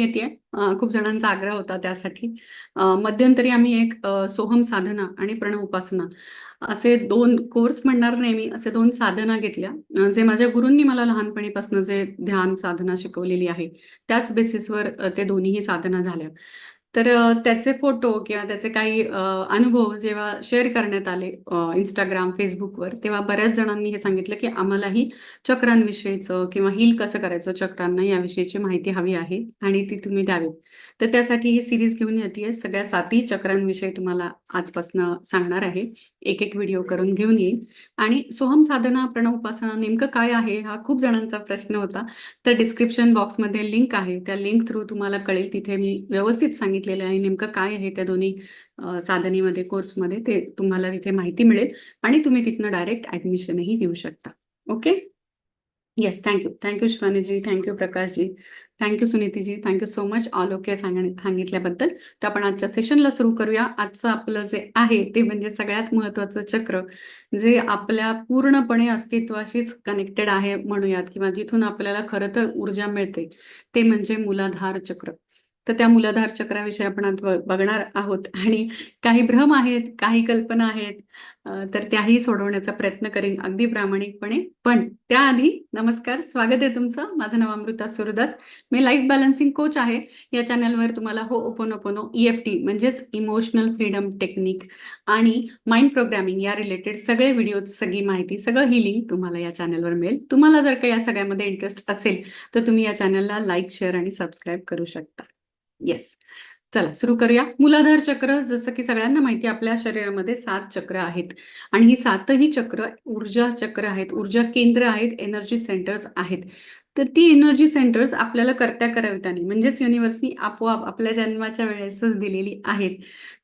येते खूप जणांचा आग्रह होता त्यासाठी. मध्यंतरी आम्ही एक सोहम साधना आणि प्रणव उपासना असे दोन कोर्स म्हणणार नाही मी असे दोन साधना घेतल्या. जे माझ्या गुरूंनी मला लहानपणीपासून जे ध्यान साधना शिकवलेली आहे त्याच बेसिसवर ते दोन्हीही साधना झाल्या. तर अ, त्याचे फोटो किंवा त्याचे काही अ, अनुभव जेव्हा शेअर करण्यात आले अ, इंस्टाग्राम फेसबुकवर तेव्हा बऱ्याच जणांनी हे सांगितलं की आम्हालाही चक्रांविषयीचं किंवा हील कसं करायचं चक्रांना याविषयीची माहिती हवी आहे आणि ती तुम्ही द्यावी तर त्यासाठी ही सिरीज घेऊन येते. सगळ्या साती चक्रांविषयी तुम्हाला आजपासून सांगणार आहे. एक एक व्हिडिओ करून घेऊन येईन आणि सोहम साधना प्रणव उपासना नेमकं काय आहे हा खूप जणांचा प्रश्न होता. तर डिस्क्रिप्शन बॉक्समध्ये लिंक आहे. त्या लिंक थ्रू तुम्हाला कळेल. तिथे मी व्यवस्थित सांगितलेलं आहे नेमकं काय आहे त्या दोन्ही साधनेमध्ये कोर्समध्ये ते तुम्हाला तिथे माहिती मिळेल आणि तुम्ही तिथनं डायरेक्ट ॲडमिशनही घेऊ शकता. Okay? Yes thank you thank you Shivaniji. Thank you Prakashji. Thank you Sunitiji. Thank you so much all okay सांग सांगितल्याबद्दल. तर आपण आजच्या सेशनला सुरू करूया. आजचं आपलं जे आहे ते म्हणजे सगळ्यात महत्त्वाचं चक्र जे आपल्या पूर्णपणे अस्तित्वाशीच कनेक्टेड आहे म्हणूयात किंवा जिथून आपल्याला खरं तर ऊर्जा मिळते ते म्हणजे मूलाधार चक्र. तर त्या मूलाधार चक्राविषयी आपण बघणार आहोत. आणि काही भ्रम आहेत काही कल्पना आहेत तर त्याही सोडवण्याचा प्रयत्न करीन अगदी प्रामाणिकपणे. पण त्याआधी नमस्कार स्वागत आहे तुमचं. माझं नाव अमृता सुरदास. मी लाईफ बॅलन्सिंग कोच आहे. या चॅनलवर तुम्हाला हो ओपोनो ई एफ टी म्हणजेच इमोशनल फ्रीडम टेक्निक आणि माइंड प्रोग्रामिंग या रिलेटेड सगळे व्हिडिओ सगळी माहिती सगळं हिलिंग तुम्हाला या चॅनलवर मिळेल. तुम्हाला जर का या सगळ्यामध्ये इंटरेस्ट असेल तर तुम्ही या चॅनलला लाईक शेअर आणि सबस्क्राईब करू शकता. येस चला सुरू करूया. मूलाधार चक्र जसं की सगळ्यांना माहिती आपल्या शरीरामध्ये सात चक्र आहेत. आणि ही सातही चक्र ऊर्जा चक्र आहेत. ऊर्जा केंद्र आहेत एनर्जी सेंटर्स आहेत. तर ती एनर्जी सेंटर्स आपल्याला करत्या करावितानी म्हणजेच युनिव्हर्सनी आपोआप आपल्या जन्माच्या वेळेसच दिलेली आहेत.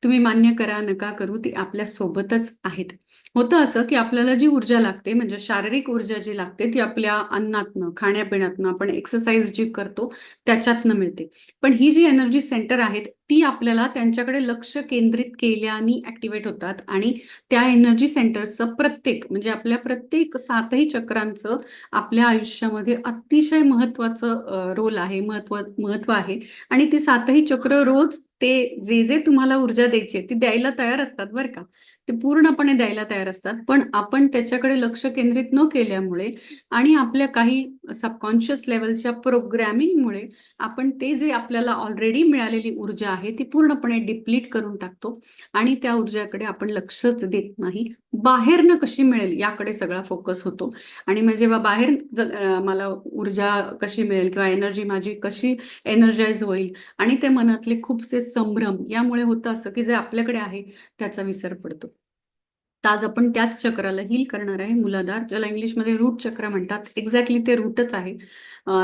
तुम्ही मान्य करा नका करू ती आपल्या सोबतच आहेत. होतं असं की आपल्याला जी ऊर्जा लागते म्हणजे शारीरिक ऊर्जा जी लागते ती आपल्या अन्नातनं खाण्यापिण्यातनं आपण एक्सरसाइज जी करतो त्याच्यातनं मिळते. पण ही जी एनर्जी सेंटर आहेत ती आपल्याला त्यांच्याकडे लक्ष केंद्रित केल्याने ऍक्टिव्हेट होतात आणि त्या एनर्जी सेंटरचं प्रत्येक म्हणजे आपल्या प्रत्येक सातही चक्रांचं आपल्या आयुष्यामध्ये अतिशय महत्वाचं रोल आहे महत्त्व महत्त्व आहे. आणि ती सातही चक्र रोज ते जे जे तुम्हाला ऊर्जा द्यायची ती द्यायला तयार असतात बरं का. ते पूर्णपणे द्यायला तयार असतात. पण आपण त्याच्याकडे लक्ष केंद्रित न केल्यामुळे आणि आपल्या काही सबकॉन्शियस लेवलच्या प्रोग्रॅमिंगमुळे आपण ते जे आपल्याला ऑलरेडी मिळालेली ऊर्जा आहे ती पूर्णपणे डिप्लीट करून टाकतो आणि त्या ऊर्जाकडे आपण लक्षच देत नाही. बाहेरनं कशी मिळेल याकडे सगळा फोकस होतो. आणि मग जेव्हा बाहेर मला ऊर्जा कशी मिळेल किंवा एनर्जी माझी कशी एनर्जाइज होईल आणि ते मनातले खूपसे संभ्रम यामुळे होतं असं की जे आपल्याकडे आहे त्याचा विसर पडतो. आज आपण त्याच चक्राला हील करणार आहे मुलाधार ज्याला इंग्लिशमध्ये रूट चक्र म्हणतात. एक्झॅक्टली ते रूटच आहे.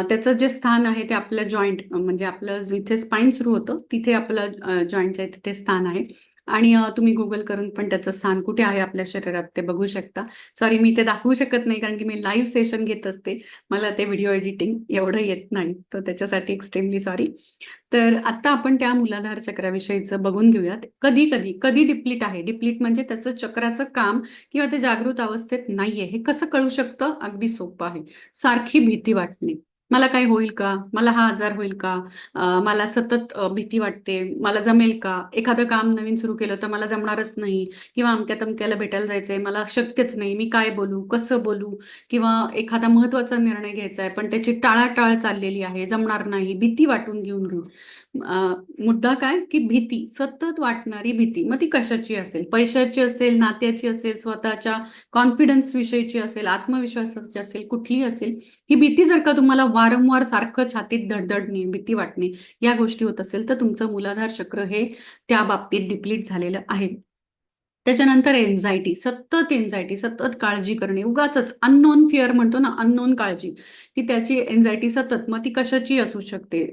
त्याचं जे स्थान आहे ते आपलं जॉईंट म्हणजे आपलं जिथे स्पाईन सुरू होतं तिथे आपलं जॉईंट आहे तिथे स्थान आहे. आणि तुम्ही गुगल करून पण त्याचं स्थान कुठे आहे आपल्या शरीरात ते बघू शकता. सॉरी मी ते दाखवू शकत नाही कारण की मी लाईव्ह सेशन घेत असते. मला ते व्हिडिओ एडिटिंग एवढं येत नाही. तर त्याच्यासाठी एक्स्ट्रीमली सॉरी तर आता आपण त्या मुलाधार चक्राविषयीचं बघून घेऊयात. कधी कधी कधी डिप्लीट आहे. डिप्लीट म्हणजे त्याचं चक्राचं काम किंवा ते जागृत अवस्थेत नाहीये. हे कसं कळू शकतं? अगदी सोपं आहे. सारखी भीती वाटणे. मला काय होईल का? मला हा आजार होईल का? मला सतत भीती वाटते. मला जमेल का? एखादं काम नवीन सुरू केलं तर मला जमणारच नाही. किंवा अमक्या तमक्याला भेटायला जायचंय. मला शक्यच नाही. मी काय बोलू? कसं बोलू? किंवा एखादा महत्त्वाचा निर्णय घ्यायचा आहे पण त्याची टाळाटाळ चाललेली आहे. जमणार नाही. भीती वाटून घेऊन घेऊन मुद्दा काय? की भीती. सतत वाटणारी भीती. मग ती कशाची असेल? पैशाची असेल? नात्याची असेल? स्वतःच्या कॉन्फिडन्स विषयीची असेल? आत्मविश्वासाची असेल? कुठली असेल? ही भीती जर का तुम्हाला वारंवार सारखं छातीत धडधडणे भीती वाटणे या गोष्टी होत असेल तर तुमचं मूलाधार चक्र हे त्या बाबतीत डिप्लीट झालेलं आहे. त्याच्यानंतर एन्झायटी सतत एन्झायटी सतत काळजी करणे. उगाच अननोन फिअर म्हणतो ना अननोन काळजी. की त्याची एन्झायटी सतत. मग ती कशाची असू शकते?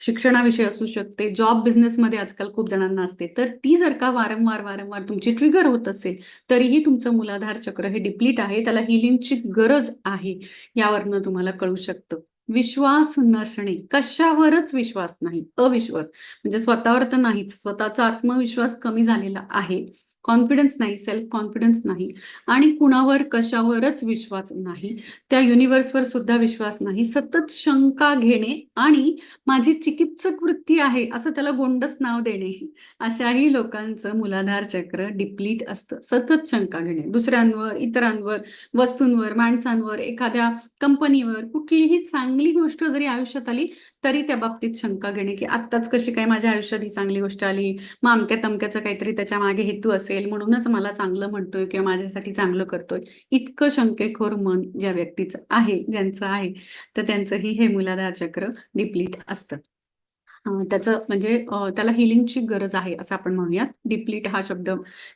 शिक्षणाविषयी असू शकते. जॉब बिझनेसमध्ये आजकाल खूप जणांना असते. तर ती जर का वारंवार वारंवार तुमची ट्रिगर होत असेल तरीही तुमचं मुलाधार चक्र हे डिप्लीट आहे. त्याला हिलिंगची गरज आहे. यावरनं तुम्हाला कळू शकतं. विश्वास नसणे. कशावरच विश्वास नाही. अविश्वास. म्हणजे स्वतःवर तर नाहीच. स्वतःचा आत्मविश्वास कमी झालेला आहे. कॉन्फिडन्स नाही सेल्फ कॉन्फिडन्स नाही आणि कुणावर कशावरच विश्वास नाही. त्या युनिव्हर्सवर सुद्धा विश्वास नाही. सतत शंका घेणे आणि माझी चिकित्सक वृत्ती आहे असं त्याला गोंडस नाव देणे अशाही लोकांचं मुलाधार चक्र डिप्लीट असतं. सतत शंका घेणे. दुसऱ्यांवर इतरांवर वस्तूंवर माणसांवर एखाद्या कंपनीवर कुठलीही चांगली गोष्ट जरी आयुष्यात आली तरी त्या बाबतीत शंका घेणे की आत्ताच कशी काय माझ्या आयुष्यात ही चांगली गोष्ट आली? मग अमक्या तमक्याचं काहीतरी त्याच्यामागे हेतू असेल म्हणूनच मला चांगलं म्हणतोय किंवा माझ्यासाठी चांगलं करतोय. इतकं शंकेखोर मन ज्या व्यक्तीचं आहे ज्यांचं आहे तर त्यांचंही हे मुलाधार चक्र डिप्लीट असतं. त्याचं म्हणजे त्याला हिलिंगची गरज आहे असं आपण म्हणूयात. डिप्लीट हा शब्द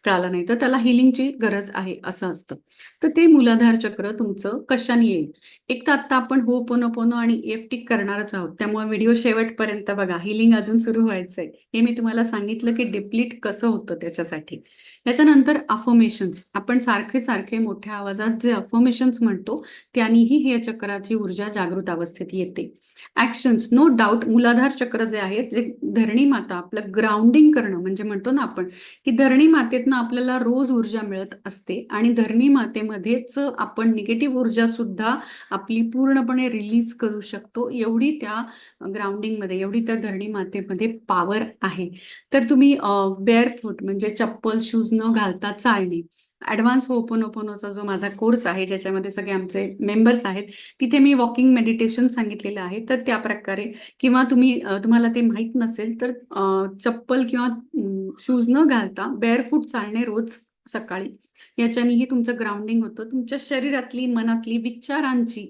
कळाला नाही तर त्याला हिलिंगची गरज आहे असं असतं. तर ते मूलाधार चक्र तुमचं कशाने येईल? एक तर आता आपण हो पोनो पोनो आणि एफ टी करणारच आहोत. त्यामुळे व्हिडिओ शेवटपर्यंत बघा. हिलिंग अजून सुरू व्हायचंय. हे मी तुम्हाला सांगितलं की डिप्लीट कसं होतं त्याच्यासाठी. याच्यानंतर अफर्मेशन्स आपण सारखे सारखे मोठ्या आवाजात जे अफर्मेशन्स म्हणतो त्यांनीही हे चक्राची ऊर्जा जागृत अवस्थेत येते. ऍक्शन्स नो डाऊट मूलाधार चक्र जे आहेत जे धरणी माता आपलं ग्राउंडिंग करणं म्हणजे म्हणतो ना आपण की धरणी मातेतनं आपल्याला रोज ऊर्जा मिळत असते आणि धरणी मातेमध्येच आपण निगेटिव्ह ऊर्जा सुद्धा आपली पूर्णपणे रिलीज करू शकतो एवढी त्या ग्राउंडिंगमध्ये एवढी त्या धरणी मातेमध्ये पॉवर आहे. तर तुम्ही बेअर फूट म्हणजे चप्पल शूज न घालता चालणे ऍडव्हान्स होपोनोपोनोचा जो माझा कोर्स आहे ज्याच्यामध्ये सगळे आमचे मेंबर्स आहेत तिथे मी वॉकिंग मेडिटेशन सांगितलेलं आहे. तर त्या प्रकारे किंवा तुम्ही तुम्हाला ते माहीत नसेल तर चप्पल किंवा शूज न घालता बेअरफूट चालणे रोज सकाळी. याच्यानेही तुमचं ग्राउंडिंग होतं. तुमच्या शरीरातली मनातली विचारांची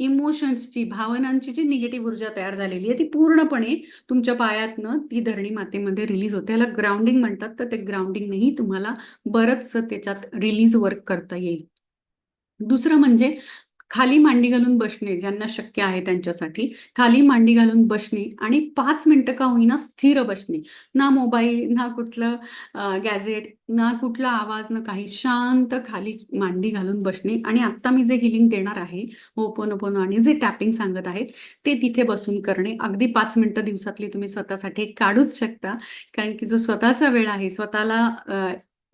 इमोशन्सची भावनांची जी निगेटिव्ह ऊर्जा तयार झालेली आहे ती पूर्णपणे तुमच्या पायातनं ती धरणी मातेमध्ये रिलीज होते. याला ग्राउंडिंग म्हणतात. तर ते ग्राउंडिंगनेही तुम्हाला बरंचसं त्याच्यात रिलीज वर्क करता येईल. दुसरं म्हणजे खाली मांडी घालून बसणे ज्यांना शक्य आहे त्यांच्यासाठी. खाली मांडी घालून बसणे आणि पाच मिनिटं का होईना स्थिर बसणे. ना मोबाईल ना कुठलं गॅझेट ना कुठला आवाज ना काही. शांत खाली मांडी घालून बसणे. आणि आत्ता मी जे हिलिंग देणार आहे ओपन आणि जे टॅपिंग सांगत आहे ते तिथे बसून करणे. अगदी पाच मिनिटं दिवसातली तुम्ही स्वतःसाठी काढूच शकता. कारण की जो स्वतःचा वेळ आहे स्वतःला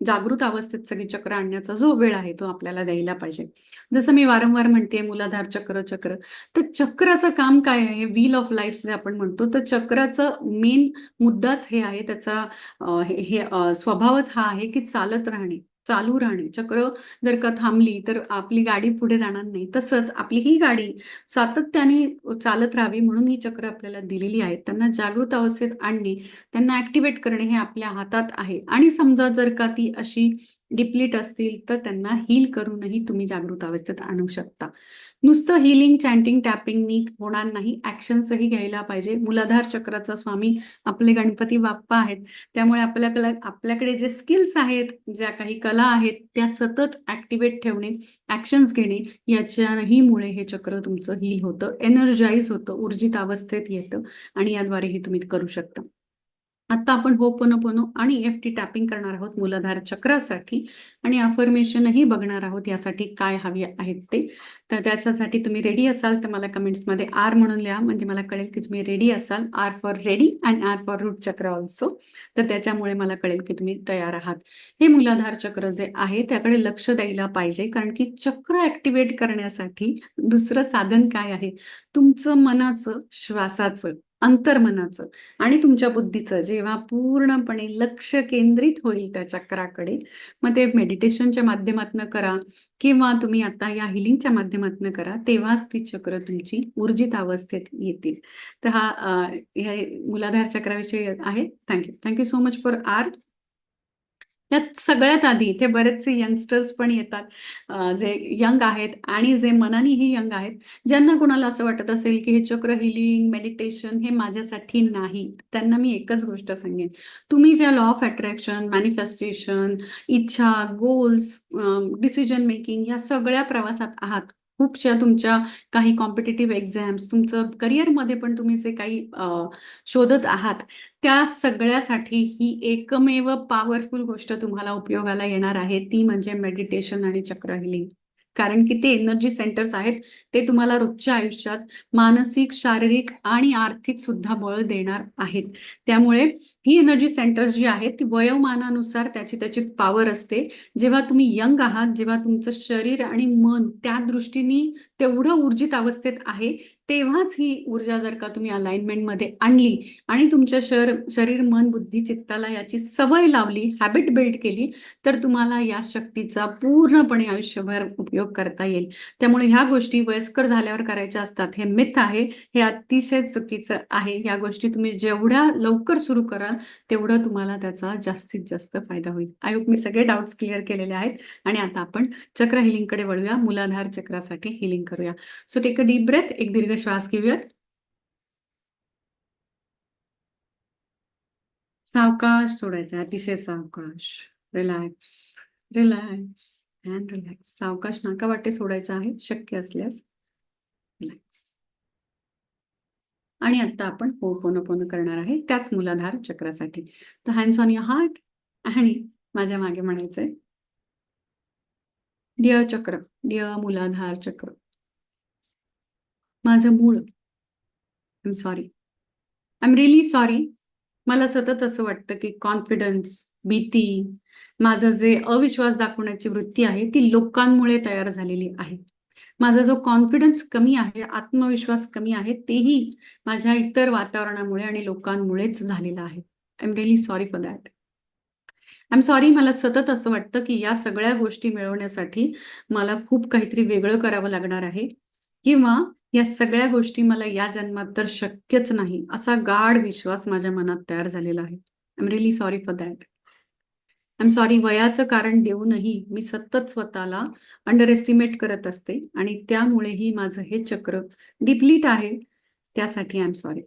जागृत अवस्थेत सगळी चक्र आणण्याचा जो वेळ आहे तो आपल्याला द्यायला पाहिजे. जसं मी वारंवार म्हणते मुलाधार चक्र चक्र. तर चक्राचं काम काय आहे? व्हील ऑफ लाईफ जे आपण म्हणतो तर चक्राचं मेन मुद्दाच हे आहे. त्याचा हे स्वभावच हा आहे की चालत राहणे. चालू राहणे. चक्र जर का थांबली तर आपली गाडी पुढे जाणार नाही. तसंच आपली ही गाडी सातत्याने चालत राहावी म्हणून ही चक्र आपल्याला दिलेली आहेत. त्यांना जागृत अवस्थेत आणणे त्यांना ऍक्टिव्हेट करणे हे आपल्या हातात आहे. आणि समजा जर का ती अशी डिप्लीट असतील तर त्यांना हील करूनही तुम्ही जागृत अवस्थेत आणू शकता. नुसतं हिलिंग चॅन्टिंग टॅपिंगनी होणार नाही. ऍक्शन्सही घ्यायला पाहिजे. मुलाधार चक्राचा स्वामी आपले गणपती बाप्पा आहेत. त्यामुळे आपल्याकडे आपल्याकडे जे स्किल्स आहेत ज्या काही कला आहेत त्या सतत ऍक्टिवेट ठेवणे ऍक्शन्स घेणे याच्याही मुळे हे चक्र तुमचं हील होतं एनर्जाईज होतं ऊर्जित अवस्थेत येतं आणि याद्वारे हे तुम्ही करू शकता. आता आपण होपोनोपोनो आणि एफ टी टॅपिंग करणार आहोत मूलाधार चक्रासाठी आणि अफर्मेशनही बघणार आहोत यासाठी काय हवी आहेत ते. तर त्याच्यासाठी तुम्ही रेडी असाल तर मला कमेंट्समध्ये आर म्हणून लिहा. म्हणजे मला कळेल की तुम्ही रेडी असाल. R for ready and R for root चक्र ऑल्सो तर त्याच्यामुळे मला कळेल की तुम्ही तयार आहात. हे मूलाधार चक्र जे आहे त्याकडे लक्ष द्यायला पाहिजे. कारण की चक्र ऍक्टिव्हेट करण्यासाठी दुसरं साधन काय आहे? तुमचं मनाचं श्वासाचं. अंतर्मनाचं. आणि तुमच्या बुद्धीचं जेव्हा पूर्णपणे लक्ष केंद्रित होईल त्या चक्राकडे मग ते मेडिटेशनच्या माध्यमातून करा किंवा तुम्ही आता या हिलिंगच्या माध्यमातून करा तेव्हाच ती चक्र तुमची ऊर्जित अवस्थेत येतील. तर हा अ, हे चक्राविषयी आहे. Thank you thank you so much for R यात सगळ्यात आधी इथे बरेचसे यंगस्टर्स पण येतात जे यंग आहेत आणि जे मनानेही यंग आहेत ज्यांना कोणाला असं वाटत असेल की हे चक्र हिलिंग मेडिटेशन हे माझ्यासाठी नाही त्यांना मी एकच गोष्ट सांगेन. तुम्ही ज्या लॉ ऑफ अट्रॅक्शन मॅनिफेस्टेशन इच्छा गोल्स डिसिजन मेकिंग या सगळ्या प्रवासात आहात खूपशा तुमच्या काही कॉम्पिटेटिव्ह एक्झाम्स तुमचं करिअरमध्ये पण तुम्ही जे काही शोधत आहात त्या सगळ्यासाठी ही एकमेव पॉवरफुल गोष्ट तुम्हाला उपयोगाला येणार आहे ती म्हणजे मेडिटेशन आणि चक्र हिलिंग कारण की ते एनर्जी सेंटर्स आहेत ते तुम्हाला रोजच्या आयुष्यात मानसिक शारीरिक आणि आर्थिक सुद्धा बळ देणार आहेत. त्यामुळे ही एनर्जी सेंटर्स जी आहेत ती वयोमानानुसार त्याची त्याची पॉवर असते. जेव्हा तुम्ही यंग आहात जेव्हा तुमचं शरीर आणि मन त्या दृष्टीने तेवढं ऊर्जित अवस्थेत आहे तेव्हाच ही ऊर्जा जर का तुम्ही अलाइनमेंटमध्ये आणली आणि तुमच्या शर शरीर मन बुद्धी चित्ताला याची सवय लावली हॅबिट बिल्ड केली तर तुम्हाला या शक्तीचा पूर्णपणे आयुष्यभर उपयोग करता येईल. त्यामुळे ह्या गोष्टी वयस्कर झाल्यावर करायच्या असतात हे मिथ आहे हे अतिशय चुकीचं आहे. या गोष्टी तुम्ही जेवढ्या लवकर सुरू कराल तेवढं तुम्हाला त्याचा जास्तीत जास्त फायदा होईल. आयोग मी सगळे डाऊट्स क्लिअर केलेले आहेत आणि आता आपण चक्र हिलिंगकडे वळूया. मुलाधार चक्रासाठी हिलिंग करूया. So take a deep breath एक दीर्घ श्वास घेऊयात सावकाश सोडायचा अतिशय सावकाश रिलॅक्स रिलॅक्स अँड रिलॅक्स सावकाश नाका वाटे सोडायचं आहे शक्य असल्यास रिलॅक्स आणि आता आपण पोन करणार आहे त्याच मुलाधार चक्रासाठी. तर हँड्स ऑन युअर हार्ट आणि माझ्या मागे म्हणायचंय. डिअर चक्र डिअर मुलाधार चक्र. माझं मूळ. I am sorry I am really sorry मला सतत असं वाटतं की कॉन्फिडन्स भीती माझं जे अविश्वास दाखवण्याची वृत्ती आहे ती लोकांमुळे तयार झालेली आहे. माझा जो कॉन्फिडन्स कमी आहे आत्मविश्वास कमी आहे तेही माझ्या इतर वातावरणामुळे आणि लोकांमुळेच झालेला आहे. I am really sorry for that I am sorry मला सतत असं वाटतं की या सगळ्या गोष्टी मिळवण्यासाठी मला खूप काहीतरी वेगळं करावं लागणार आहे. किंवा या सगळ्या गोष्टी मला या जन्मात तर शक्यच नाही असा गाढ विश्वास माझ्या मनात तयार झालेला आहे. I am really sorry for that I am sorry वयाचं कारण देऊनही मी सतत स्वतःला अंडर एस्टिमेट करत असते आणि त्यामुळेही माझं हे चक्र डिप्लीट आहे त्यासाठी I am sorry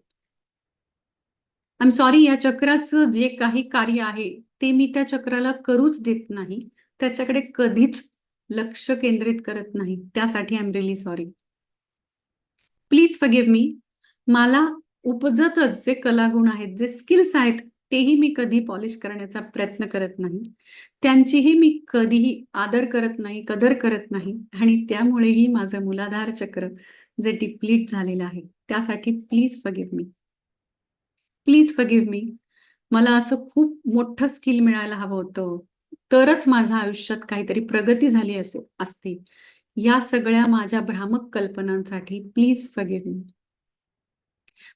I am sorry या चक्राचं जे काही कार्य आहे ते मी त्या चक्राला करूच देत नाही त्याच्याकडे कधीच लक्ष केंद्रित करत नाही त्यासाठी I am really sorry please forgive me. मला उपजतच जे कलागुण आहेत जे स्किल्स आहेत तेही मी कधी पॉलिश करण्याचा प्रयत्न करत नाही. त्यांचीही मी कधीही आदर करत नाही कदर करत नाही आणि त्यामुळेही माझं मुलाधार चक्र जे डिप्लीट झालेलं आहे त्यासाठी please forgive me. Please forgive me. मला असं खूप मोठं स्किल मिळायला हवं होतं. तरच माझ्या आयुष्यात काहीतरी प्रगती झाली असो असते. या सगळ्या माझ्या भ्रामक कल्पनांसाठी प्लीज फगिव्ह मी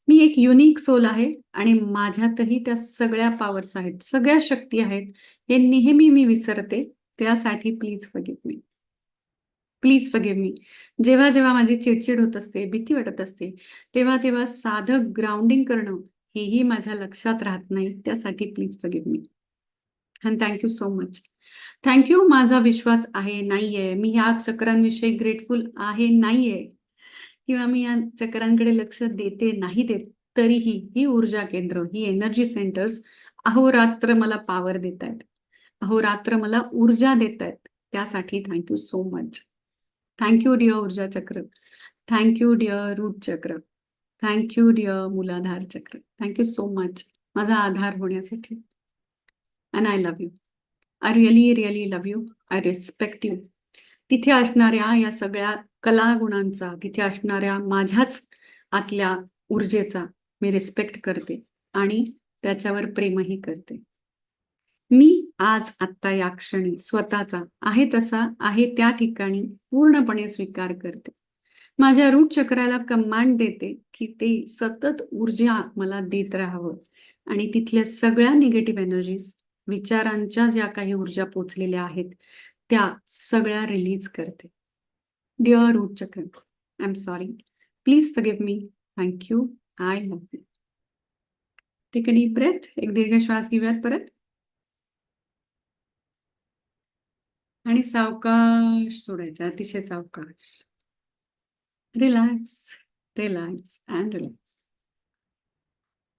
मी एक युनिक सोल आहे आणि माझ्यातही त्या सगळ्या पॉवर्स आहेत सगळ्या शक्ती आहेत हे नेहमी मी विसरते त्यासाठी please forgive me please forgive मी जेव्हा जेव्हा माझी चिडचिड होत असते भीती वाटत असते तेव्हा तेव्हा साधं ग्राउंडिंग करणं हेही माझ्या लक्षात राहत नाही त्यासाठी please forgive me and thank you so much thank you माझा विश्वास आहे नाहीये. मी ह्या चक्रांविषयी ग्रेटफुल आहे नाहीये. किंवा मी या चक्रांकडे लक्ष देते नाही देत तरीही ही ऊर्जा केंद्र ही एनर्जी सेंटर्स अहोरात्र मला पॉवर देत आहेत अहोरात्र मला ऊर्जा देत आहेत त्यासाठी thank you so much thank you dear ऊर्जा चक्र. थँक्यू डिअर रूट चक्र. थँक्यू डिअर मुलाधार चक्र. थँक्यू सो मच माझा आधार होण्यासाठी. And I love you I really really love you I respect you तिथे असणाऱ्या या सगळ्या कला गुणांचा तिथे असणाऱ्या माझ्याच आतल्या ऊर्जेचा मी रिस्पेक्ट करते आणि त्याच्यावर प्रेमही करते. मी आज आत्ता या क्षणी स्वतःचा आहे तसा आहे त्या ठिकाणी पूर्णपणे स्वीकार करते. माझ्या रूट चक्राला कमांड देते की ते सतत ऊर्जा मला देत राहावं आणि तिथल्या सगळ्या निगेटिव्ह एनर्जीज विचारांच्या ज्या काही ऊर्जा पोचलेल्या आहेत त्या सगळ्या रिलीज करते. डिअर रूट चक्र I am sorry please forgive me thank you I love you take a deep breath एक दीर्घ श्वास घेऊयात परत. आणि सावकाश सोडायचा अतिशय सावकाश. रिलॅक्स रिलॅक्स अँड रिलॅक्स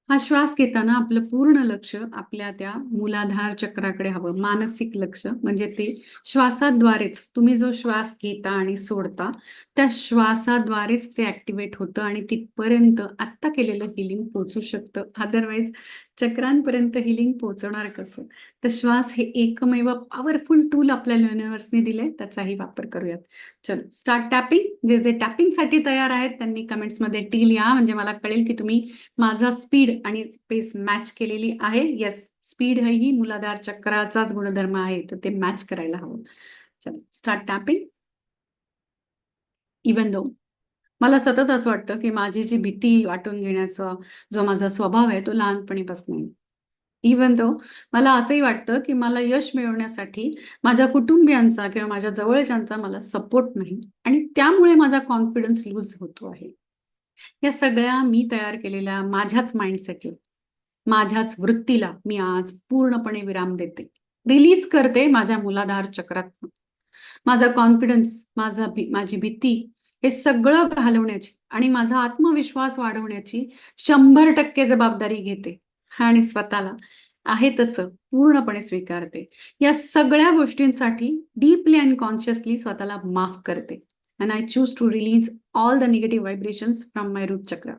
हा श्वास घेताना आपलं पूर्ण लक्ष आपल्या त्या मूलाधार चक्राकडे हवं मानसिक लक्ष. म्हणजे ते श्वासाद्वारेच तुम्ही जो श्वास घेता आणि सोडता त्या श्वासाद्वारेच ते ऍक्टिव्हेट होतं आणि तिथपर्यंत आत्ता केलेलं हिलिंग पोचू शकतं. अदरवाईज चक्रांपर्यंत हिलिंग पोहोचवणार कसं? तर श्वास हे एकमेव पॉवरफुल टूल आपल्याला युनिव्हर्सने दिले त्याचाही वापर करूयात. चलो स्टार्ट टॅपिंग जे जे टॅपिंगसाठी तयार आहेत त्यांनी कमेंट्समध्ये टी लिहा. म्हणजे मला कळेल की तुम्ही माझा स्पीड आणि स्पेस मॅच केलेली आहे. येस स्पीड ही मुलाधार चक्राचाच गुणधर्म आहे. तर ते मॅच करायला हवं. चलो स्टार्ट टॅपिंग इवन दो मला सतत असं वाटतं की माझी जी भीती वाटून घेण्याचा जो माझा स्वभाव आहे तो लहानपणीपासून इवन तो मला असंही वाटतं की मला यश मिळवण्यासाठी माझ्या कुटुंबियांचा किंवा माझ्या जवळच्यांचा मला सपोर्ट नाही आणि त्यामुळे माझा कॉन्फिडन्स लूज होतो आहे. या सगळ्या मी तयार केलेल्या माझ्याच माइंडसेटला माझ्याच वृत्तीला मी आज पूर्णपणे विराम देते. रिलीज करते माझ्या मुलाधार चक्रात माझा कॉन्फिडन्स माझा भी माझी भीती हे सगळं घालवण्याची आणि माझा आत्मविश्वास वाढवण्याची शंभर टक्के जबाबदारी घेते आणि स्वतःला आहे तसं पूर्णपणे स्वीकारते. या सगळ्या गोष्टींसाठी डीपली अँड कॉन्शियसली स्वतःला माफ करते. And I choose to release all the negative vibrations from my root चक्र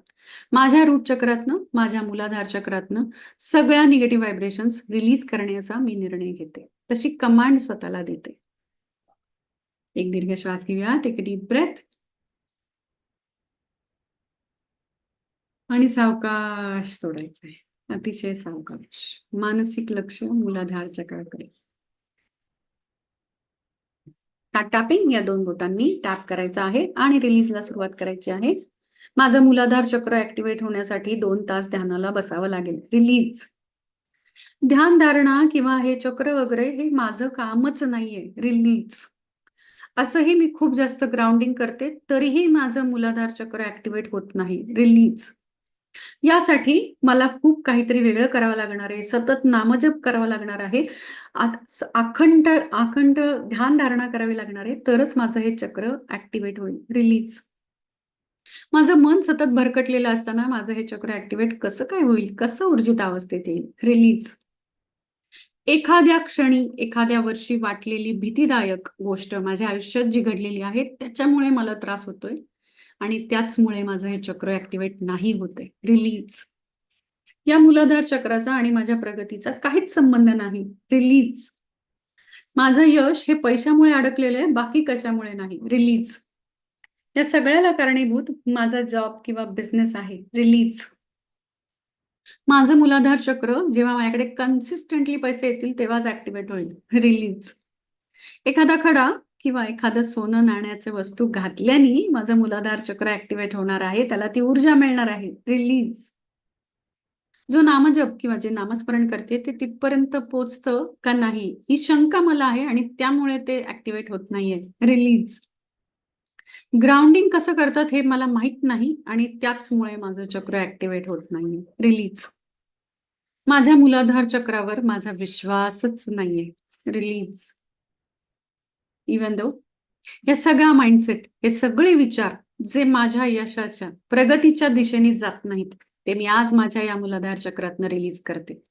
माझ्या रूट चक्रातनं माझ्या मुलाधार चक्रातनं सगळ्या निगेटिव्ह व्हायब्रेशन्स रिलीज करण्याचा मी निर्णय घेते. तशी कमांड स्वतःला देते. एक दीर्घ श्वास घेऊया. टेक डीप ब्रेथ आणि सावकाश सोडायचं आहे अतिशय सावकाश. मानसिक लक्ष मुलाधार चक्राकडे टॅपिंग या दोन बोटांनी टॅप करायचं आहे आणि रिलीजला सुरुवात करायची आहे. माझं मुलाधार चक्र ऍक्टिव्हेट होण्यासाठी दोन तास ध्यानाला बसावं लागेल. रिलीज ध्यान धारणा किंवा हे चक्र वगैरे हे माझं कामच नाहीये. रिलीज असंही मी खूप जास्त ग्राउंडिंग करते तरीही माझं मुलाधार चक्र ऍक्टिव्हेट होत नाही. रिलीज यासाठी मला खूप काहीतरी वेगळं करावं लागणार आहे सतत नामजप करावं लागणार आहे. अखंड अखंड ध्यान धारणा करावी लागणार आहे तरच माझं हे चक्र ऍक्टिव्हेट होईल रिलीज माझं मन सतत भरकटलेलं असताना माझं हे चक्र ऍक्टिव्हेट कसं काय होईल कसं ऊर्जित अवस्थेत येईल रिलीज एखाद्या क्षणी एखाद्या वर्षी वाटलेली भीतीदायक गोष्ट माझ्या आयुष्यात जी घडलेली आहे त्याच्यामुळे मला त्रास होतोय. आणि त्याचमुळे माझं हे चक्र ऍक्टिव्हेट नाही होते. रिलीज या मूलाधार चक्राचा आणि माझ्या प्रगतीचा काहीच संबंध नाही. रिलीज माझं यश हे पैशामुळे अडकलेलं आहे बाकी कशामुळे नाही? रिलीज या सगळ्याला कारणीभूत माझा जॉब किंवा बिझनेस आहे. रिलीज माझं मूलाधार चक्र जेव्हा माझ्याकडे कन्सिस्टंटली पैसे येतील तेव्हाच ऍक्टिव्हेट होईल. रिलीज एखादा खडा किंवा एखादं सोनं नाण्याचे वस्तू घातल्याने माझं मुलाधार चक्र ऍक्टिव्हेट होणार आहे त्याला ती ऊर्जा मिळणार आहे रिलीज जो नामजप किंवा जे नामस्मरण करते ते तिथपर्यंत पोचतं का नाही ही शंका मला आहे आणि त्यामुळे ते ऍक्टिव्हेट होत नाहीये रिलीज ग्राउंडिंग कसं करतात हे मला माहीत नाही आणि त्याचमुळे माझं चक्र ऍक्टिव्हेट होत नाहीये रिलीज माझ्या मुलाधार चक्रावर माझा विश्वासच नाहीये रिलीज इवन दो हे सगळा माइंडसेट हे सगळे विचार जे माझ्या यशाच्या प्रगतीच्या दिशेने जात नाहीत ते मी आज माझ्या या मुलाधार चक्रातनं रिलीज करते.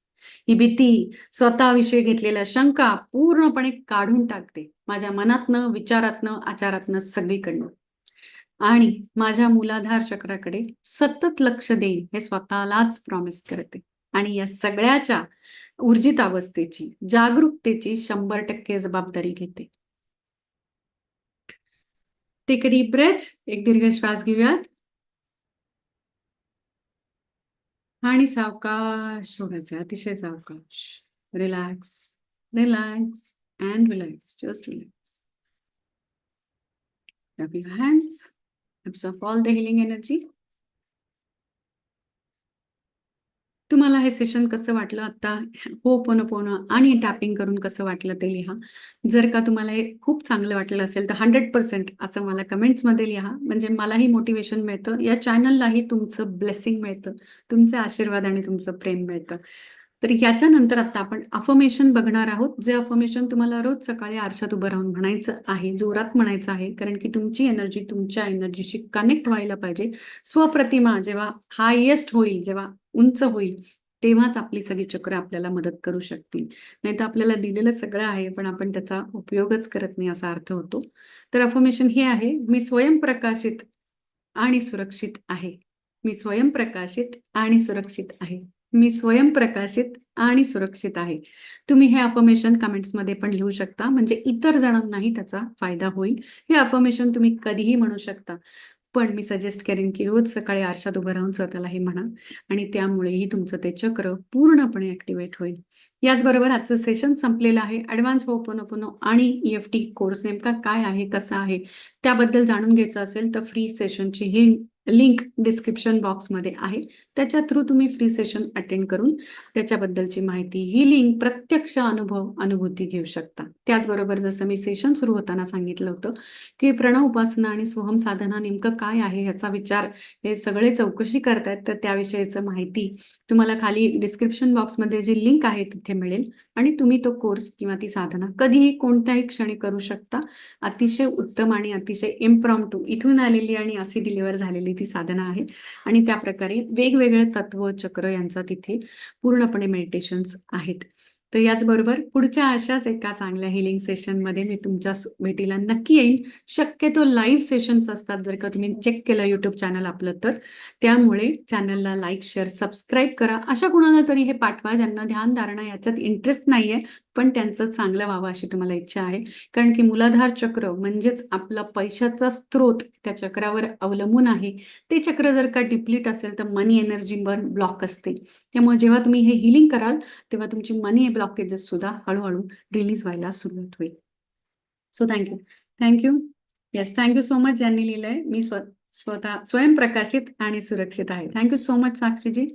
ही भीती स्वतःविषयी घेतलेल्या शंका पूर्णपणे काढून टाकते माझ्या मनातनं विचारातनं आचारातनं सगळीकडनं. आणि माझ्या मुलाधार चक्राकडे सतत लक्ष देईन हे स्वतःलाच प्रॉमिस करते. आणि या सगळ्याच्या ऊर्जित अवस्थेची जागरूकतेची शंभर टक्के जबाबदारी घेते. टेक अ डीप ब्रेथ एक दीर्घ श्वास घेऊयात. आणि सावकाश सोडायचं अतिशय सावकाश. Relax relax and relax just relax hands all the healing energy तुम्हाला हे सेशन कसं वाटलं आता? हो पोन पोन आणि टॅपिंग करून कसं वाटलं ते लिहा. जर का तुम्हाला हे खूप चांगलं वाटलं असेल तर हंड्रेड पर्सेंट असं मला कमेंट्समध्ये लिहा. म्हणजे मलाही मोटिवेशन मिळतं. या चॅनललाही तुमचं ब्लेसिंग मिळतं. तुमचे आशीर्वाद आणि तुमचं प्रेम मिळतं. तर ह्याच्यानंतर आता आपण अफर्मेशन बघणार आहोत. जे अफर्मेशन तुम्हाला रोज सकाळी आरशात उभं राहून म्हणायचं आहे जोरात म्हणायचं आहे कारण की तुमची एनर्जी तुमच्या एनर्जीशी कनेक्ट व्हायला पाहिजे. स्वप्रतिमा जेव्हा हायेस्ट होईल जेव्हा उंच होईल तेव्हाच आपली सगळी चक्र आपल्याला मदत करू शकतील. नाही तर आपल्याला दिलेलं सगळं आहे पण आपण त्याचा उपयोगच करत नाही असा अर्थ होतो. तर अफर्मेशन हे आहे मी स्वयंप्रकाशित आणि सुरक्षित आहे. मी स्वयंप्रकाशित आणि सुरक्षित आहे. मी स्वयंप्रकाशित आणि सुरक्षित आहे. तुम्ही हे अफर्मेशन कमेंट्समध्ये पण लिहू शकता म्हणजे इतर जणांनाही त्याचा फायदा होईल. हे अफर्मेशन तुम्ही कधीही म्हणू शकता. पण मी सजेस्ट करेन की रोज सकाळी आरशात उभं राहून स्वतःला हे म्हणा आणि त्यामुळेही तुमचं ते चक्र पूर्णपणे ऍक्टिव्हेट होईल. याचबरोबर आजचं सेशन संपलेलं आहे. ॲडव्हान्स होपोनोपोनो आणि ई एफ टी कोर्स नेमका काय आहे कसा आहे त्याबद्दल जाणून घ्यायचं असेल तर फ्री सेशनची ही लिंक डिस्क्रिप्शन बॉक्समध्ये आहे. त्याच्या थ्रू तुम्ही फ्री सेशन अटेंड करून त्याच्याबद्दलची माहिती ही लिंक प्रत्यक्ष अनुभव अनुभूती घेऊ शकता. त्याचबरोबर जसं मी सेशन सुरू होताना सांगितलं होतं की प्रणव उपासना आणि सोहम साधना नेमकं काय आहे ह्याचा विचार हे सगळे चौकशी करतायत तर त्याविषयीचं माहिती तुम्हाला खाली डिस्क्रिप्शन बॉक्समध्ये जी लिंक आहे तिथे मिळेल आणि तुम्ही तो कोर्स किंवा ती साधना कधीही कोणत्याही क्षणी करू शकता. अतिशय उत्तम आणि अतिशय इम्प्रॉम्प्टू इथून आलेली आणि अशी डिलिव्हर झालेली ती साधना आहे आणि त्या प्रकारे वेगवेगळे तत्व चक्र यांचा तिथे पूर्णपणे मेडिटेशन्स आहेत. तर याचबरोबर पुढच्या अशाच एका चांगल्या हिलिंग सेशनमध्ये मी तुमच्या भेटीला नक्की येईन. शक्यतो लाईव्ह सेशन्स असतात जर का तुम्ही चेक केलं यूट्यूब चॅनल आपलं तर. त्यामुळे चॅनलला लाईक शेअर सबस्क्राईब करा. अशा कुणाला तरी हे पाठवा ज्यांना ध्यान धारणा याच्यात इंटरेस्ट नाहीये पण त्यांचं चांगलं व्हावं अशी तुम्हाला इच्छा आहे. कारण की मुलाधार चक्र म्हणजेच आपला पैशाचा स्रोत त्या चक्रावर अवलंबून आहे. ते चक्र जर का डिप्लीट असेल तर मनी एनर्जी बर्न ब्लॉक असते. त्यामुळे जेव्हा तुम्ही हे हिलिंग कराल तेव्हा तुमची मनी ब्लॉकेजेस सुद्धा हळूहळू रिलीज व्हायला सुरुवात होईल. So thank you thank you yes thank you so much ज्यांनी लिहिलंय. मी स्व स्वतः स्वयंप्रकाशित आणि सुरक्षित आहे. Thank you so much Sakshiji.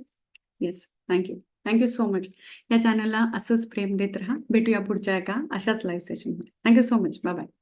Yes thank you thank you so much या चॅनलला असंच प्रेम देत राहा. भेटूया पुढच्या एका अशाच लाईव्ह सेशनमध्ये thank you so much bye bye